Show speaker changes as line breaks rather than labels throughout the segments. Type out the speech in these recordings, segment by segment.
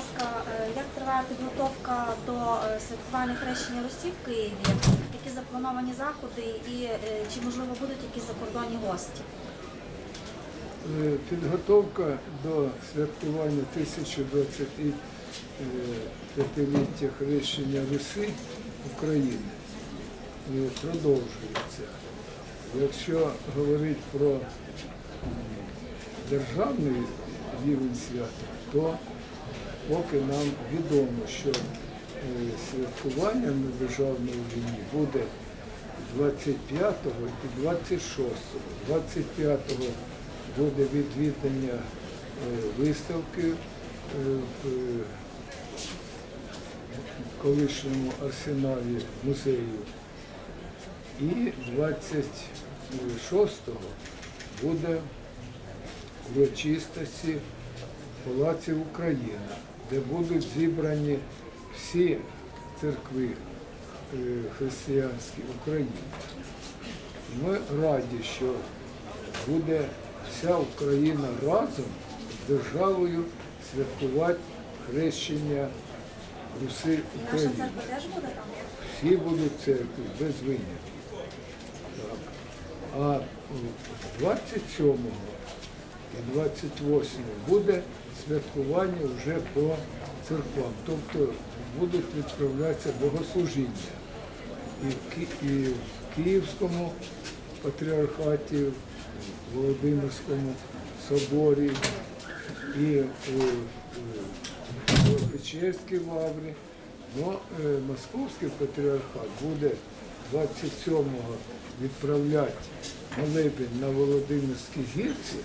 ласка, е, як триває підготовка до е, святкування хрещення Русі в Києві? Які заплановані заходи і е, чи можливо будуть якісь закордонні гості?
Підготовка до святкування 1025-ліття хрещення Руси України продовжується. Якщо говорити про державний рівень свята, то поки нам відомо, що е, святкування на державному рівні буде 25-го і 26-го. 25-го буде відвідання е, виставки е, в колишньому арсеналі музею. І 26-го буде урочистості Палаці Україна, де будуть зібрані всі церкви е, християнські України. Ми раді, що буде вся Україна разом з державою святкувати хрещення Руси України.
церква теж буде там?
Всі будуть церкви без винятку. Так. А 27 і 28 буде святкування вже по церквам. Тобто будуть відправлятися богослужіння. І в, Ки- і в Київському патріархаті, в Володимирському соборі, і в Печерській лаврі. Ну, е, Московський патріархат буде 27-го відправляти молебень на Володимирській гірці,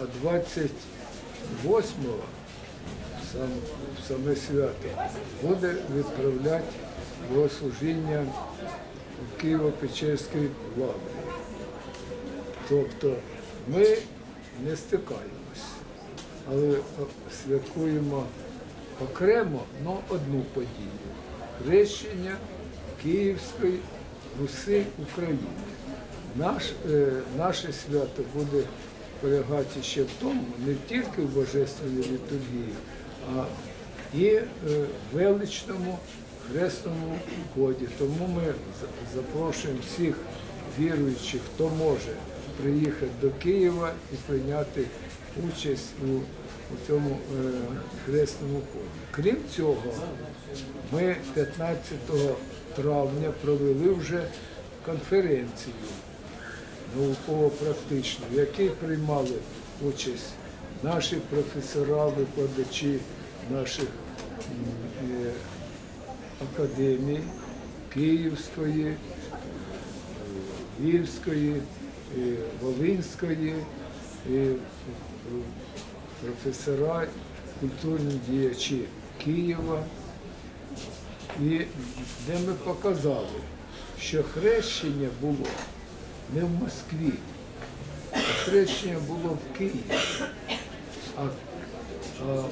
а 28-го сам, саме свято буде відправляти богослужіння в Києво-Печерській лаврі. Тобто ми не стикаємось, але святкуємо окремо ну, одну подію хрещення Київської Руси України. Наш, е, наше свято буде полягати ще в тому, не тільки в Божественній літургії, а і е, величному хресному ході. Тому ми запрошуємо всіх віруючих, хто може приїхати до Києва і прийняти участь у, у цьому е, хресному ході. Крім цього, ми 15 травня провели вже конференцію науково-практичну, в якій приймали участь наші професора, викладачі наших е, академій Київської, Львівської, е, Волинської, е, професора, культурні діячі Києва. І де ми показали, що хрещення було не в Москві, хрещення було в Києві. А, а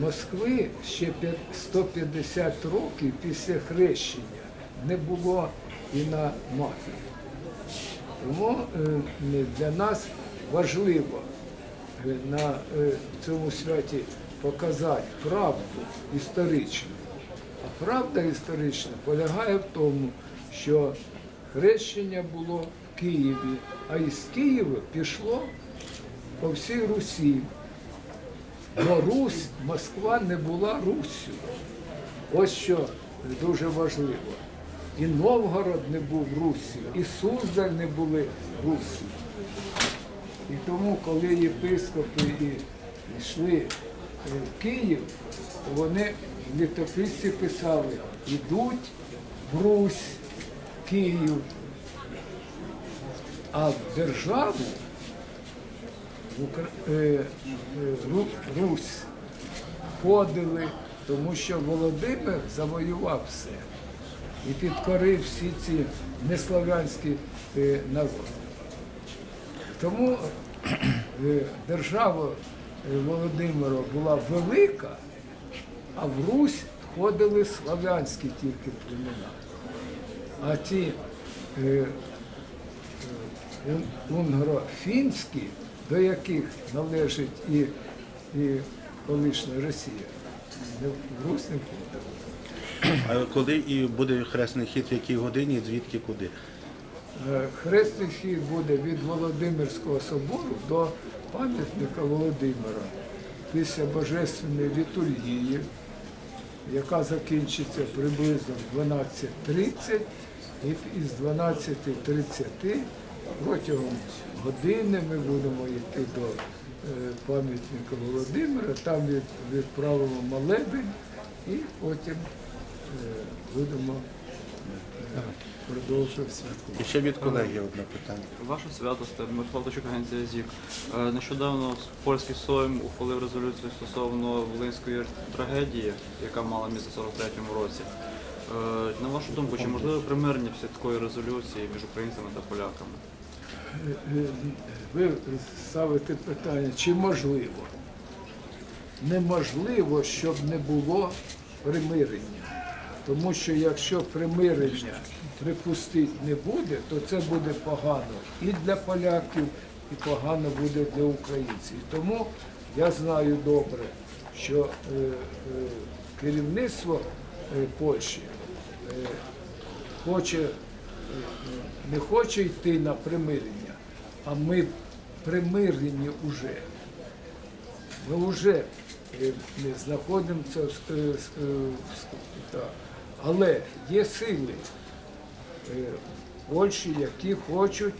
Москви ще 150 років після хрещення не було і на мапі. Тому е, для нас важливо е, на е, цьому святі показати правду історичну. А правда історична полягає в тому, що хрещення було Києві, а із Києва пішло по всій Русі. Бо Русь, Москва не була Руссю. Ось що дуже важливо. І Новгород не був Руссю, і Суздаль не були Руссю. І тому, коли єпископи йшли е, в Київ, вони в літописці писали, ідуть в Русь, Київ, а державу в е, е, Ру- Русь ходили, тому що Володимир завоював все і підкорив всі ці неслов'янські е, народи. Тому держава Володимира була велика, а в Русь входили славянські тільки племена. А ті унгро-фінські, до яких належить і, і колишня Росія, в груз не входили.
А коли і буде хресний хід, в якій годині, звідки куди?
Е, Хресний хід буде від Володимирського собору до пам'ятника Володимира після Божественної літургії, яка закінчиться приблизно в 12.30 і із 12.30 протягом години ми будемо йти до е, пам'ятника Володимира, там відправимо молебень і потім е, будемо е, продовжувати святкувати.
І ще від колеги одне питання.
Ваше святосте, Мирослав Точук, агенція ЗІК. Нещодавно польський Сойм ухвалив резолюцію стосовно Волинської трагедії, яка мала місце в 43-му році. На вашу думку, чи можливе примирення після такої резолюції між українцями та поляками?
Ви ставите питання, чи можливо? Неможливо, щоб не було примирення. Тому що якщо примирення припустити не буде, то це буде погано і для поляків, і погано буде для українців. Тому я знаю добре, що е, е, керівництво е, Польщі е, хоче, не хоче йти на примирення, а ми примирені вже. Ми вже е, не знаходимося е, е. Але є сили в Польщі, які хочуть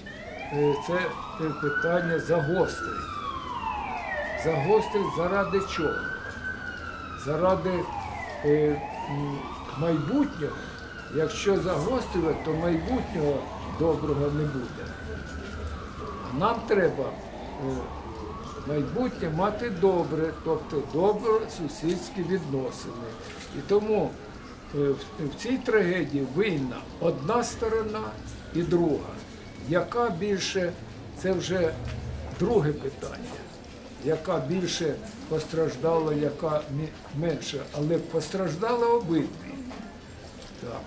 це питання загострити. Загострити заради чого? Заради майбутнього. Якщо загострювати, то майбутнього доброго не буде. А нам треба е, майбутнє мати добре, тобто добре сусідські відносини. І тому е, в- цій трагедії винна одна сторона і друга. Яка більше, це вже друге питання. Яка більше постраждала, яка менше, але постраждали обидві. Так.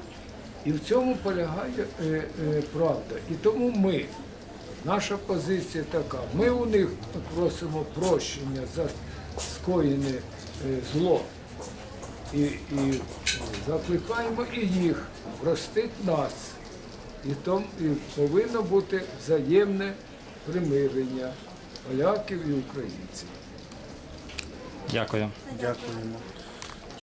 І в цьому полягає е, е, правда. І тому ми, наша позиція така, ми у них просимо прощення за скоєне е, зло. І, і закликаємо і їх простить нас. І тому і повинно бути взаємне примирення поляків і українців.
Дякую.
Дякуємо.